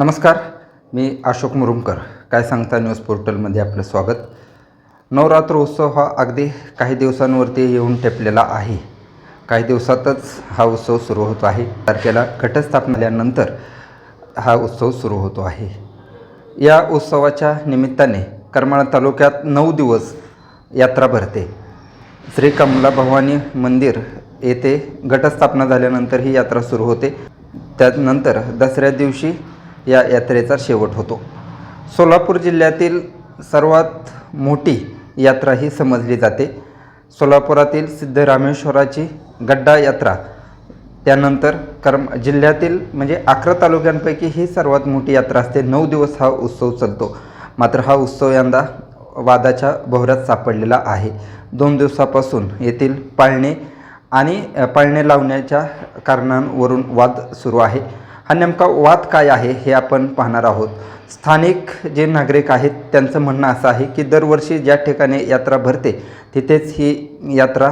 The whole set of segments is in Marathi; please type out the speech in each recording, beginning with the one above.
नमस्कार मी अशोक मुरुमकर. काय सांगता न्यूज पोर्टलमध्ये आपलं स्वागत. नवरात्र उत्सव हा अगदी काही दिवसांवरती येऊन टेपलेला आहे. काही दिवसातच हा उत्सव सुरू होतो आहे. तारखेला घटस्थापना झाल्यानंतर हा उत्सव सुरू होतो आहे. या उत्सवाच्या निमित्ताने करमाळा तालुक्यात नऊ दिवस यात्रा भरते. श्री कमला भवानी मंदिर येथे घटस्थापना झाल्यानंतर ही यात्रा सुरू होते. त्यानंतर दसऱ्या दिवशी या यात्रेचा शेवट होतो. सोलापूर जिल्ह्यातील सर्वात मोठी यात्रा ही समजली जाते. सोलापुरातील सिद्धरामेश्वराची गड्डा यात्रा त्यानंतर कर्म जिल्ह्यातील म्हणजे अकरा तालुक्यांपैकी ही सर्वात मोठी यात्रा असते. नऊ दिवस हा उत्सव चालतो. मात्र हा उत्सव यंदा वादाच्या भोवऱ्यात सापडलेला आहे. दोन दिवसापासून येथील पाळणे आणि पाळणे लावण्याच्या कारणांवरून वाद सुरू आहे. हा नेमका वाद काय आहे हे आपण पाहणार आहोत. स्थानिक जे नागरिक आहेत त्यांचं म्हणणं असं आहे की दरवर्षी ज्या ठिकाणी यात्रा भरते तिथेच ही यात्रा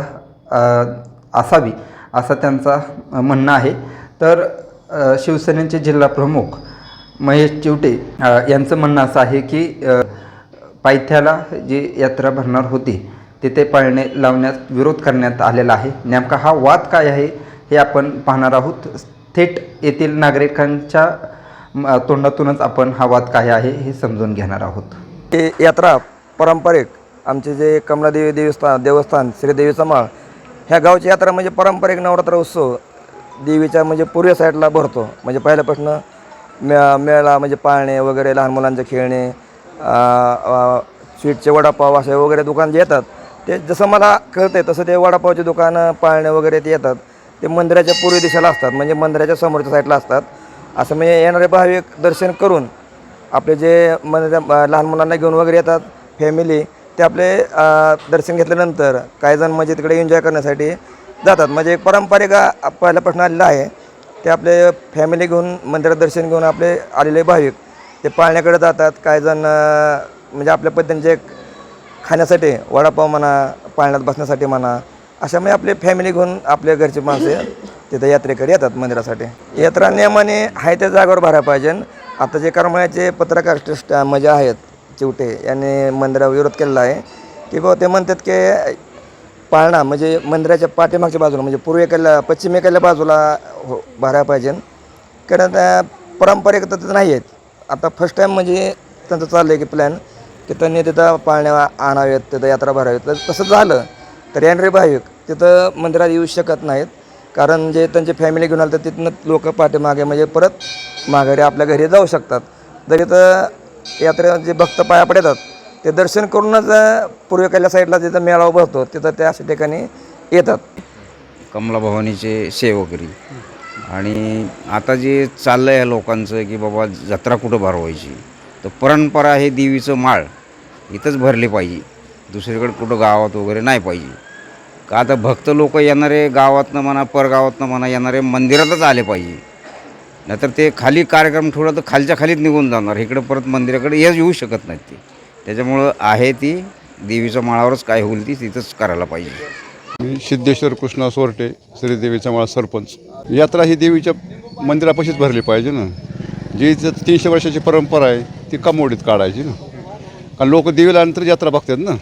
असावी असं त्यांचा म्हणणं आहे. तर शिवसेनेचे जिल्हा प्रमुख महेश चिवटे यांचं म्हणणं असं आहे की पायथ्याला जी यात्रा भरणार होती तिथे पाळणे लावण्यास विरोध करण्यात आलेला आहे. नेमका हा वाद काय आहे हे आपण पाहणार आहोत. थेट येथील नागरिकांच्या तोंडातूनच आपण हा वाद काय आहे हे समजून घेणार आहोत. ते यात्रा पारंपरिक आमचे जे कमलादेवी देवस्थान देवस्थान श्रीदेवीचा माळ ह्या गावची यात्रा म्हणजे पारंपरिक नवरात्र उत्सव देवीच्या म्हणजे पूर्व साईडला भरतो. म्हणजे पहिल्यापासून मे मेळा म्हणजे पाळणे वगैरे लहान मुलांचे खेळणे स्वीटचे वडापाव असे वगैरे दुकान जे येतात ते जसं मला कळतं तसं ते वडापावचे दुकानं पाळणे वगैरे ते येतात. ते मंदिराच्या पूर्व दिशेला असतात म्हणजे मंदिराच्या समोरच्या साईडला असतात. असं म्हणजे येणारे भाविक दर्शन करून आपले जे मंदिर लहान मुलांना घेऊन वगैरे येतात फॅमिली ते आपले दर्शन घेतल्यानंतर काही जण म्हणजे तिकडे एन्जॉय करण्यासाठी जातात. म्हणजे एक पारंपरिक अ, पहिल्यापासून आलेलं आहे ते आपले फॅमिली घेऊन मंदिरात दर्शन घेऊन आपले आलेले भाविक ते पाळण्याकडे जातात. काही जण म्हणजे आपल्या पद्धतीने जे खाण्यासाठी वडापाव म्हणा पाळण्यात बसण्यासाठी म्हणा अशा म्हणजे आपले फॅमिली घेऊन आपल्या घरचे माणसं तिथं यात्रेकडे येतात मंदिरासाठी. यात्रा नियमाने आहे त्या जागेवर भरायला पाहिजे. आता जे करमळ्याचे पत्रकार ट्रस्ट म्हणजे आहेत चिवटे यांनी मंदिरावर विरोध केलेला आहे. की बुवा ते म्हणतात की पाळणा म्हणजे मंदिराच्या पाठीमागच्या बाजूला म्हणजे पूर्वेकडल्या पश्चिमेकडल्या बाजूला हो भरायला पाहिजे. कारण त्या पारंपरिक तर तिथं नाही आहेत आता फर्स्ट टाईम म्हणजे त्यांचं चाललं आहे की प्लॅन की त्यांनी तिथं पाळण्या आणावेत तिथं यात्रा भरावीत तसं झालं. रॅनरे भाविक तिथं मंदिरात येऊ शकत नाहीत. कारण जे त्यांची फॅमिली घेऊन आलं तर तिथनं लोक पाठीमागे म्हणजे परत माघारी आपल्या घरी जाऊ शकतात. तर इथं यात्रे जे भक्त पाया पडतात ते दर्शन करूनच पूर्वेकडल्या साईडला जिथं मेळावा भरतो तिथं त्या अशा ठिकाणी येतात. कमला भवानीचे सेवकरी. आणि आता जे चाललं आहे लोकांचं की बाबा जत्रा कुठं भरवायची? तर परंपरा हे देवीचं माळ. इथंच भरले पाहिजे. दुसरीकडे कुठं गावात वगैरे नाही पाहिजे. का आता भक्त लोक येणारे गावातनं म्हणा परगावातनं म्हणा येणारे मंदिरातच आले पाहिजे. नाहीतर ते खाली कार्यक्रम ठेवला तर खालच्या खालीच निघून जाणार. इकडं परत मंदिराकडे येच येऊ शकत नाहीत ते. त्याच्यामुळं आहे ती देवीच्या माळावरच काय होईल ती तिथंच करायला पाहिजे. मी सिद्धेश्वर कृष्णा सोरटे श्रीदेवीचा मला सरपंच. यात्रा ही देवीच्या मंदिरापाशीच भरली पाहिजे ना. जी इथं तीनशे वर्षाची परंपरा आहे ती कमोडीत काढायची ना. कारण लोक देवीला नंतर यात्रा बघतात ना.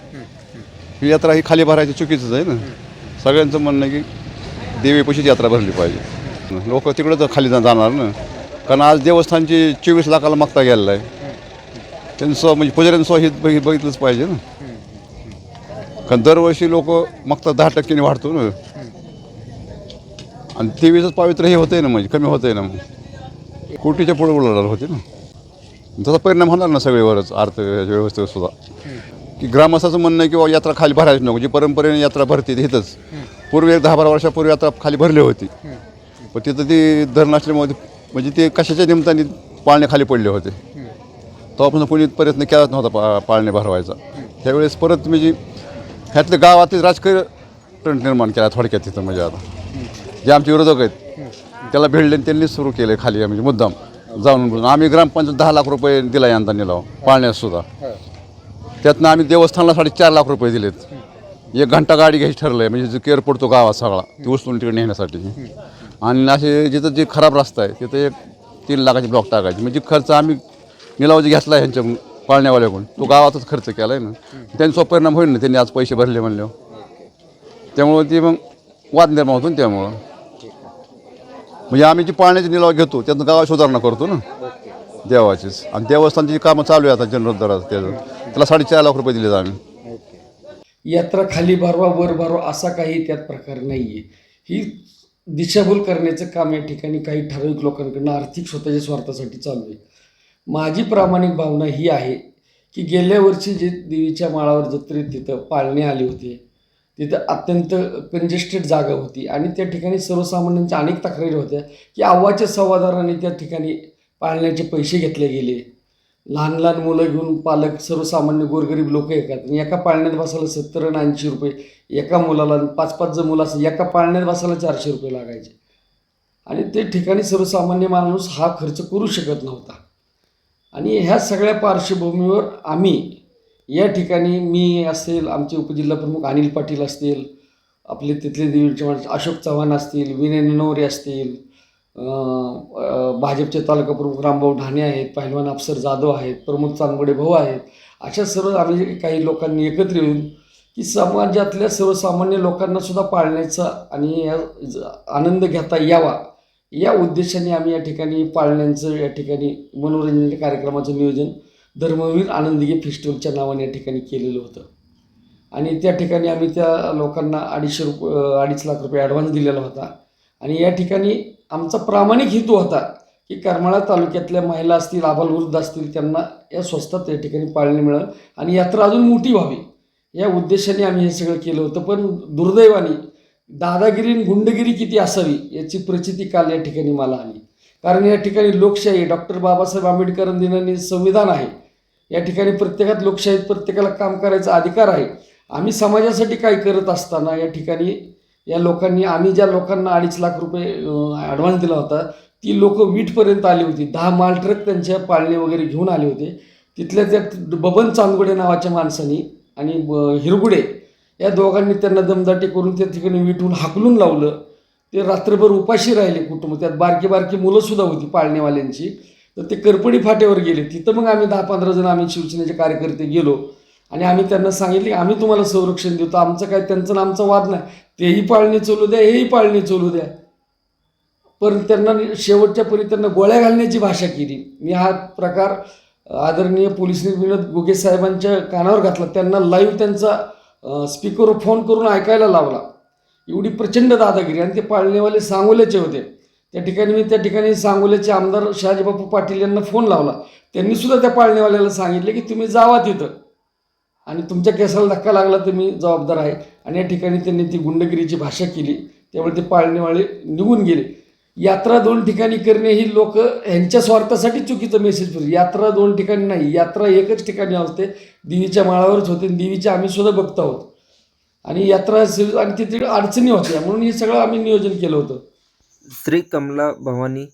ही यात्रा ही खाली भरायची चुकीचंच आहे ना. सगळ्यांचं म्हणणं आहे की देवीपाशीच यात्रा भरली पाहिजे. लोक तिकडं खाली जाणार ना. कारण आज देवस्थानची चोवीस लाखाला मागता गेलेला आहे. त्यांचं म्हणजे पुजाऱ्यांचं हे बघि- बघितलंच पाहिजे ना. कारण दरवर्षी लोक मागता दहा टक्क्याने वाढतो ना. आणि देवीचंच पावित्र्य हे होतंय ना म्हणजे कमी होतंय ना मग. कोटीच्या पुढे उलाढाल होते ना. तसा परिणाम होणार ना सगळीवरच अर्थव्यवस्थेवर सुद्धा. की ग्रामस्थाचं म्हणणं आहे की बाबा यात्रा खाली भरायची नको जी परंपरेने यात्रा भरते तिथंच इथंच. पूर्वी एक दहा बारा वर्षापूर्वी यात्रा खाली भरली होती. पण तिथं ती धरण असल्यामुळे म्हणजे ते कशाच्या निमित्ताने पाळणे खाली पडले होते. तेव्हापासून कोणी प्रयत्न केलाच नव्हता पा पाळणे भरवायचा. त्यावेळेस परत म्हणजे ह्यातले गावातील राजकीय ट्रेंड निर्माण केला थोडक्यात तिथं म्हणजे आता. जे आमचे विरोधक आहेत त्याला भिडले त्यांनी सुरू केले खाली म्हणजे मुद्दाम जाऊन बोलून. आम्ही ग्रामपंचायत दहा लाख रुपये दिला यंदा निलाव पाळण्यास सुद्धा. त्यातनं आम्ही देवस्थानला साडेचार लाख रुपये दिलेत. एक घंटा गाडी घ्यायची ठरलं आहे म्हणजे जो केअर पडतो गावात सगळा ती उचलून तिकडे नेण्यासाठी. आणि असे जिथं जे खराब रस्ता आहे तिथं एक तीन लाखाचे ब्लॉक टाकायची. म्हणजे खर्च आम्ही निलाव जे घेतला ह्यांच्या पाळण्यावाल्याकडून तो गावातच खर्च केला आहे ना. त्यांचा परिणाम होईल ना त्यांनी आज पैसे भरले म्हणल्यावर. त्यामुळं ते मग वाद निर्माण होतो ना त्यामुळं. म्हणजे आम्ही जी पाळण्याची निलाव घेतो त्यातून गावात सुधारणा करतो ना. देवाचीच. आणि देवस्थानची जी कामं चालू आहे आता जनरल त्याचं. त्याला साडेचार लाख रुपये दिले आम्ही. यात्रा खाली भरवा वर भरवा असा काही त्यात प्रकार नाही आहे ही दिशाभूल करण्याचं काम या ठिकाणी काही ठराविक लोकांकडनं आर्थिक स्वतःच्या स्वार्थासाठी चालू आहे. माझी प्रामाणिक भावना ही आहे की गेल्या वर्षी जे देवीच्या माळावर जत्रेत तिथं पाळणे आले होते. तिथं अत्यंत कंजेस्टेड जागा होती आणि त्या ठिकाणी सर्वसामान्यांच्या अनेक तक्रारी होत्या की आव्वाच्या सवादाराने त्या ठिकाणी पाळण्याचे पैसे घेतले गेले. लहान लहान मुलं घेऊन पालक सर्वसामान्य गोरगरीब लोक येतात. आणि एका पाळण्यात बसायला सत्तर आणि ऐंशी रुपये एका मुलाला पाच पाच जर मुलं असेल एका पाळण्यात बसायला चारशे रुपये लागायचे. आणि ते ठिकाणी सर्वसामान्य माणूस हा खर्च करू शकत नव्हता. आणि ह्या सगळ्या पार्श्वभूमीवर आम्ही या ठिकाणी मी असेल आमचे उपजिल्हा प्रमुख अनिल पाटील असतील आपले तिथले देवीचे माणसं अशोक चव्हाण असतील विनय ननवरे असतील भाजपचे तालुका प्रमुख रामभाऊ ढाणे आहेत पहिलवान अफसर जाधव आहेत प्रमोद चांदगडे भाऊ आहेत. अशा सर्व आम्ही काही लोकांनी एकत्र येऊन की समाजातल्या सर्वसामान्य लोकांना सुद्धा पाळण्याचा आणि या आनंद घेता यावा या उद्देशाने आम्ही या ठिकाणी पाळण्यांचं या ठिकाणी मनोरंजन कार्यक्रमाचं नियोजन धर्मवीर आनंदगी फेस्टिवलच्या नावाने या ठिकाणी केलेलं होतं. आणि त्या ठिकाणी आम्ही त्या लोकांना अडीचशे रुप अडीच लाख रुपये ॲडव्हान्स दिलेला होता. आणि या ठिकाणी आमचा प्रामाणिक हेतू होता की करमाळा तालुक्यातल्या महिला असतील आबालवृद्ध असतील त्यांना या स्वस्तात या ठिकाणी पाळणे मिळेल. आणि यात्रा अजून मोठी व्हावी या उद्देशाने आम्ही हे सगळं केलं होतं. पण दुर्दैवाने दादागिरी आणि गुंडगिरी किती असावी याची प्रचिती काल या ठिकाणी मला आली. कारण या ठिकाणी लोकशाही डॉक्टर बाबासाहेब आंबेडकर दिनाने संविधान आहे. या ठिकाणी प्रत्येकात लोकशाहीत प्रत्येकाला काम करायचा अधिकार आहे. आम्ही समाजासाठी काय करत असताना या ठिकाणी या लोकांनी आम्ही ज्या लोकांना अडीच लाख रुपये ॲडव्हान्स दिला होता ती लोक वीटपर्यंत आली होती. दहा माल ट्रक त्यांच्या पाळणे वगैरे घेऊन आले होते. तिथल्या त्या बबन चांदगुडे नावाच्या माणसानी आणि हिरगुडे या दोघांनी त्यांना दमदाटी करून त्या ठिकाणी विठून हाकलून लावलं. ते रात्रभर उपाशी राहिले कुटुंब. त्यात बारकी बारकी मुलंसुद्धा होती पाळणेवाल्यांची तर ते करपडी फाट्यावर गेले. तिथं मग आम्ही दहा पंधरा जण आम्ही शिवसेनेचे कार्यकर्ते गेलो. आणि आम्ही त्यांना सांगितले की आम्ही तुम्हाला संरक्षण देतो. आमचं काय त्यांचं आमचा वाद नाही. तेही पाळणे चलू द्या हेही पाळणे चलू द्या. पण त्यांना शेवटच्या परी त्यांना गोळ्या घालण्याची भाषा केली. मी हा प्रकार आदरणीय पोलीस विनोद गोगे साहेबांच्या कानावर घातला. त्यांना लाईव्ह त्यांचा स्पीकरवर फोन करून ऐकायला लावला. एवढी प्रचंड दादागिरी आणि ते पाळणेवाले सांगोल्याचे होते. त्या ठिकाणी मी त्या ठिकाणी सांगोल्याचे आमदार शहाजीबापू पाटील यांना फोन लावला. त्यांनी सुद्धा त्या पाळणेवाल्याला सांगितले की तुम्ही जावा तिथं. आणि तुमच्या केसाला धक्का लागला तर मी जबाबदार आहे. आणि या ठिकाणी त्यांनी ती गुंडगिरीची भाषा केली. त्यामुळे ते पाळणेवाले निघून गेले. यात्रा दोन ठिकाणी करणे ही लोक ह्यांच्या स्वार्थासाठी चुकीचं मेसेज फिरले यात्रा दोन ठिकाणी नाही यात्रा एकच ठिकाणी असते. देवीच्या माळावरच होते. देवीच्या आम्ही सुद्धा बघत आहोत. आणि यात्रा आणि तिथे अडचणी होत्या. म्हणून हे सगळं आम्ही नियोजन केलं होतं. श्री कमला भवानी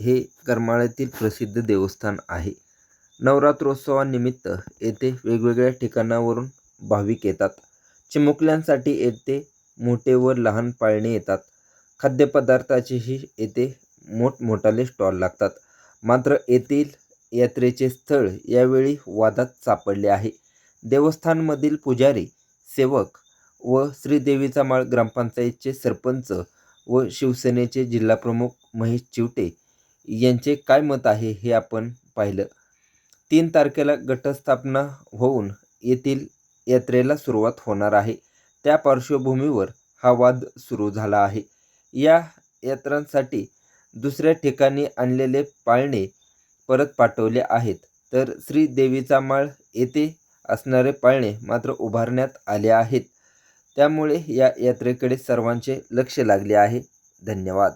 हे करमाळ्यातील प्रसिद्ध देवस्थान आहे. नवरात्रोत्सवानिमित्त येथे वेगवेगळ्या ठिकाणावरून भाविक येतात. चिमुकल्यांसाठी येथे मोठे व लहान पाळणे येतात. खाद्यपदार्थाचेही येथे मोठमोठाले स्टॉल लागतात. मात्र येथील यात्रेचे स्थळ यावेळी वादात सापडले आहे. देवस्थानमधील पुजारी सेवक व श्रीदेवीचा माळ ग्रामपंचायतचे सरपंच व शिवसेनेचे जिल्हाप्रमुख महेश चिवटे यांचे काय मत आहे हे आपण पाहिलं. तीन तारखेला गटस्थापना होऊन येथील यात्रेला सुरुवात होणार आहे. त्या पार्श्वभूमीवर हा वाद सुरू झाला आहे. या यात्रांसाठी दुसऱ्या ठिकाणी आणलेले पाळणे परत पाठवले आहेत. तर श्रीदेवीचा माळ येथे असणारे पाळणे मात्र उभारण्यात आले आहेत. त्यामुळे या यात्रेकडे सर्वांचे लक्ष लागले आहे. धन्यवाद.